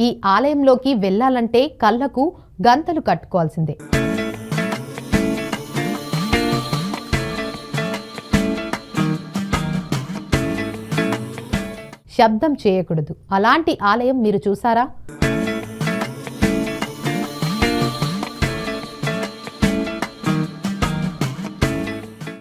ఈ ఆలయంలోకి వెళ్ళాలంటే కళ్ళకు గంతలు కట్టుకోవాల్సిందే. శబ్దం చేయకూడదు. అలాంటి ఆలయం మీరు చూసారా?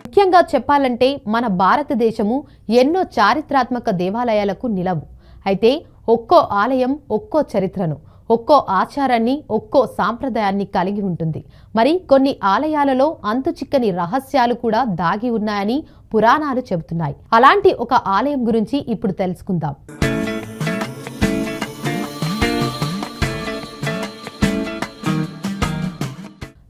ముఖ్యంగా చెప్పాలంటే మన భారతదేశము ఎన్నో చారిత్రాత్మక దేవాలయాలకు నిలవు. అయితే ఒక్కో ఆలయం ఒక్కో చరిత్రను ఒక్కో ఆచారాన్ని ఒక్కో సాంప్రదాయాన్ని కలిగి ఉంటుంది. మరి కొన్ని ఆలయాలలో అంతుచిక్కని రహస్యాలు కూడా దాగి ఉన్నాయని పురాణాలు చెబుతున్నాయి. అలాంటి ఒక ఆలయం గురించి ఇప్పుడు తెలుసుకుందాం.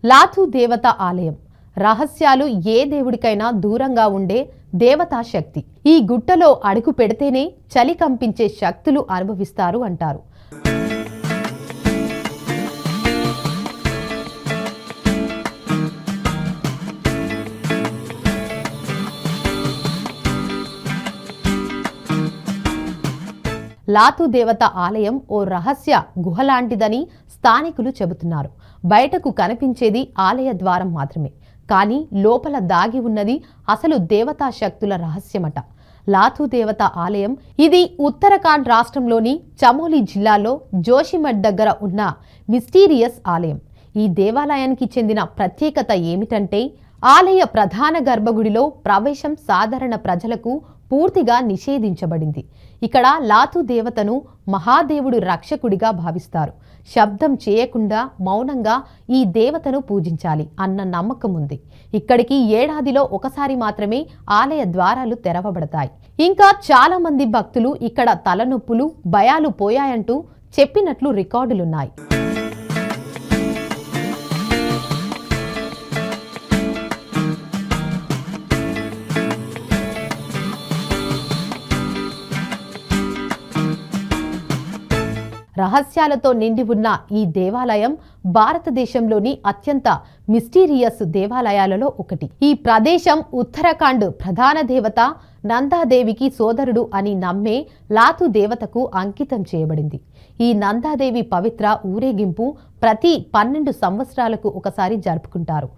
లాథు దేవత ఆలయం. రహస్యాలు ఏ దేవుడికైనా దూరంగా ఉండే దేవతా శక్తి ఈ గుట్టలో అడుగు పెడితేనే చలి కంపించే శక్తులు అనుభవిస్తారు అంటారు. లాతు దేవత ఆలయం ఓ రహస్య గుహలాంటిదని స్థానికులు చెబుతున్నారు. బయటకు కనిపించేది ఆలయ ద్వారం మాత్రమే. కానీ లోపల దాగి ఉన్నది అసలు దేవతా శక్తుల రహస్యమట. లాతు దేవత ఆలయం ఇది ఉత్తరాఖండ్ రాష్ట్రంలోని చమోలి జిల్లాలో జోషిమఠ్ దగ్గర ఉన్న మిస్టీరియస్ ఆలయం. ఈ దేవాలయానికి చెందిన ప్రత్యేకత ఏమిటంటే ఆలయ ప్రధాన గర్భగుడిలో ప్రవేశం సాధారణ ప్రజలకు పూర్తిగా నిషేధించబడింది. ఇక్కడ లాతు దేవతను మహాదేవుడు రక్షకుడిగా భావిస్తారు. శబ్దం చేయకుండా మౌనంగా ఈ దేవతను పూజించాలి అన్న నమ్మకం ఉంది. ఇక్కడికి ఏడాదిలో ఒకసారి మాత్రమే ఆలయ ద్వారాలు తెరవబడతాయి. ఇంకా చాలా మంది భక్తులు ఇక్కడ తలనొప్పులు భయాలు పోయాయంటూ చెప్పినట్లు రికార్డులున్నాయి. రహస్యాలతో నిండి ఉన్న ఈ దేవాలయం భారతదేశంలోని అత్యంత మిస్టీరియస్ దేవాలయాలలో ఒకటి. ఈ ప్రదేశం ఉత్తరాఖండ్ ప్రధాన దేవత నందాదేవికి సోదరుడు అని నమ్మే లాతు దేవతకు అంకితం చేయబడింది. ఈ నందాదేవి పవిత్ర ఊరేగింపు ప్రతి పన్నెండు సంవత్సరాలకు ఒకసారి జరుపుకుంటారు.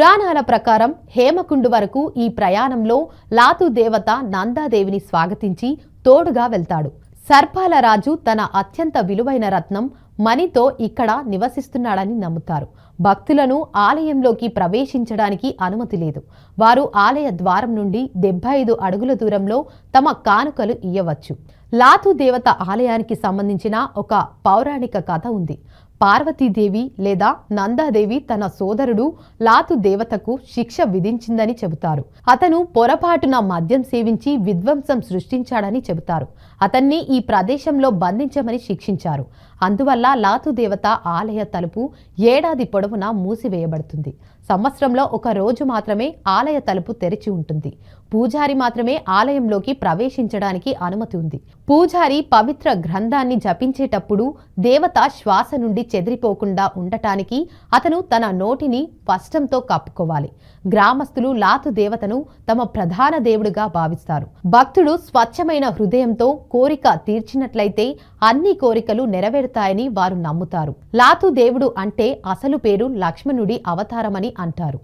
పురాణాల ప్రకారం హేమకుండు వరకు ఈ ప్రయాణంలో లాతు దేవత నందాదేవిని స్వాగతించి తోడుగా వెళ్తాడు. సర్పాల రాజు తన అత్యంత విలువైన రత్నం మణితో ఇక్కడ నివసిస్తున్నాడని నమ్ముతారు. భక్తులను ఆలయంలోకి ప్రవేశించడానికి అనుమతి లేదు. వారు ఆలయ ద్వారం నుండి డెబ్బై ఐదు అడుగుల దూరంలో తమ కానుకలు ఇయ్యవచ్చు. లాతు దేవత ఆలయానికి సంబంధించిన ఒక పౌరాణిక కథ ఉంది. పార్వతీదేవి లేదా నందాదేవి తన సోదరుడు లాతు దేవతకు శిక్ష విధించిందని చెబుతారు. అతను పొరపాటున మద్యం సేవించి విధ్వంసం సృష్టించాడని చెబుతారు. అతన్ని ఈ ప్రదేశంలో బంధించమని శిక్షించారు. అందువల్ల లాతు దేవత ఆలయ తలుపు ఏడాది పొడవునా మూసివేయబడుతుంది. సంవత్సరంలో ఒక రోజు మాత్రమే ఆలయ తలుపు తెరిచి ఉంటుంది. పూజారి మాత్రమే ఆలయంలోకి ప్రవేశించడానికి అనుమతి ఉంది. పూజారి పవిత్ర గ్రంథాన్ని జపించేటప్పుడు దేవత శ్వాస నుండి చెదిరిపోకుండా ఉండటానికి అతను తన నోటిని వస్త్రంతో కప్పుకోవాలి. గ్రామస్తులు లాతు దేవతను తమ ప్రధాన దేవుడిగా భావిస్తారు. భక్తుడు స్వచ్ఛమైన హృదయంతో కోరిక తీర్చినట్లయితే అన్ని కోరికలు నెరవేరుతాయని వారు నమ్ముతారు. లాతు దేవుడు అంటే అసలు పేరు లక్ష్మణుడి అవతారమని అంటారు.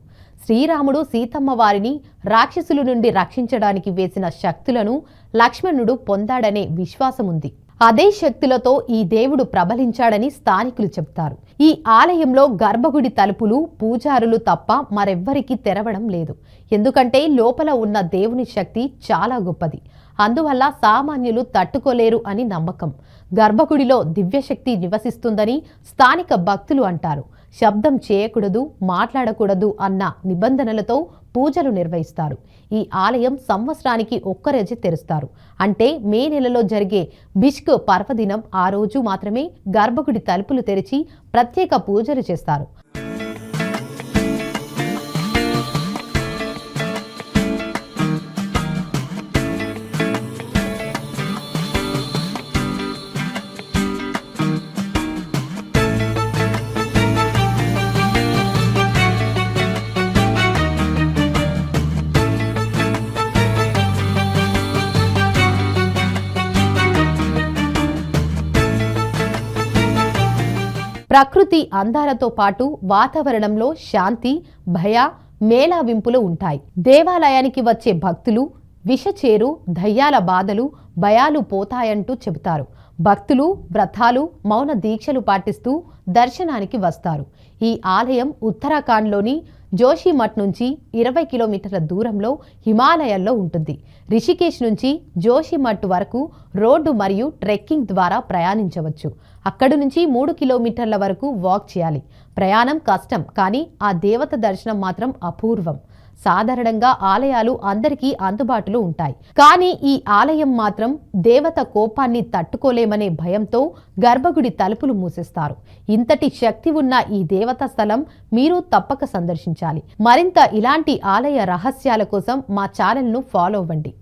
శ్రీరాముడు సీతమ్మ వారిని రాక్షసుల నుండి రక్షించడానికి వేసిన శక్తులను లక్ష్మణుడు పొందాడనే విశ్వాసముంది. అదే శక్తులతో ఈ దేవుడు ప్రబలించాడని స్థానికులు చెప్తారు ఈ ఆలయంలో గర్భగుడి తలుపులు పూజారులు తప్ప మరెవ్వరికీ తెరవడం లేదు. ఎందుకంటే లోపల ఉన్న దేవుని శక్తి చాలా గొప్పది. అందువల్ల సామాన్యులు తట్టుకోలేరు అని నమ్మకం. గర్భగుడిలో దివ్యశక్తి నివసిస్తుందని స్థానిక భక్తులు అంటారు. శబ్దం చేయకూడదు మాట్లాడకూడదు అన్న నిబంధనలతో పూజలు నిర్వహిస్తారు. ఈ ఆలయం సంవత్సరానికి ఒక్కరోజు తెరుస్తారు. అంటే మే నెలలో జరిగే బిష్క్ పర్వదినం ఆ రోజు మాత్రమే గర్భగుడి తలుపులు తెరిచి ప్రత్యేక పూజలు చేస్తారు. ప్రకృతి అందాలతో పాటు వాతావరణంలో శాంతి భయ మేళావింపులు ఉంటాయి. దేవాలయానికి వచ్చే భక్తులు విషచేరు దయ్యాల బాధలు భయాలు పోతాయంటూ చెబుతారు. భక్తులు వ్రతాలు మౌన దీక్షలు పాటిస్తూ దర్శనానికి వస్తారు. ఈ ఆలయం ఉత్తరాఖండ్లోని జోషిమఠ్ నుంచి ఇరవై కిలోమీటర్ల దూరంలో హిమాలయాల్లో ఉంటుంది. రిషికేశ్ నుంచి జోషిమఠ్ వరకు రోడ్డు మరియు ట్రెక్కింగ్ ద్వారా ప్రయాణించవచ్చు. అక్కడి నుంచి మూడు కిలోమీటర్ల వరకు వాక్ చేయాలి. ప్రయాణం కష్టం కానీ ఆ దేవత దర్శనం మాత్రం అపూర్వం. సాధారణంగా ఆలయాలు అందరికీ అందుబాటులో ఉంటాయి. కానీ ఈ ఆలయం మాత్రం దేవత కోపాన్ని తట్టుకోలేమనే భయంతో గర్భగుడి తలుపులు మూసేస్తారు. ఇంతటి శక్తి ఉన్న ఈ దేవత స్థలం మీరు తప్పక సందర్శించాలి. మరింత ఇలాంటి ఆలయ రహస్యాల కోసం మా ఛానల్ను ఫాలో అవ్వండి.